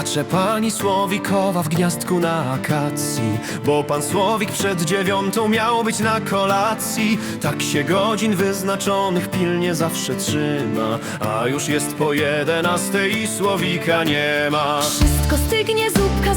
Płacze pani Słowikowa w gniazdku na akacji Bo pan Słowik przed dziewiątą miał być na kolacji. Tak się godzin wyznaczonych pilnie zawsze trzyma A już jest po jedenastej i Słowika nie ma. Wszystko stygnie, zupka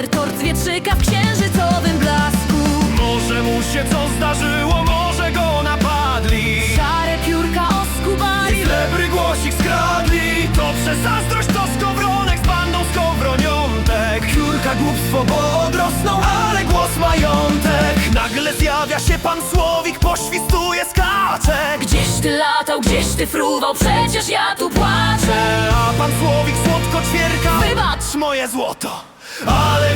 deser tort wietrzyka w księżycowym blasku. Może mu się co zdarzyło, może go napadli. Szare piórka oskubali. Lebry głosik skradli. To przez zazdrość to skowronek z bandą skowroniątek. Piórka głupstwo, bo odrosną, ale głos majątek. Nagle zjawia się pan Słowik, poświstuje, skacze Gdzieś ty latał, gdzieś ty fruwał, przecież ja tu płaczę. A pan Słowik słodko ćwierka. Wybacz! moje złoto Ale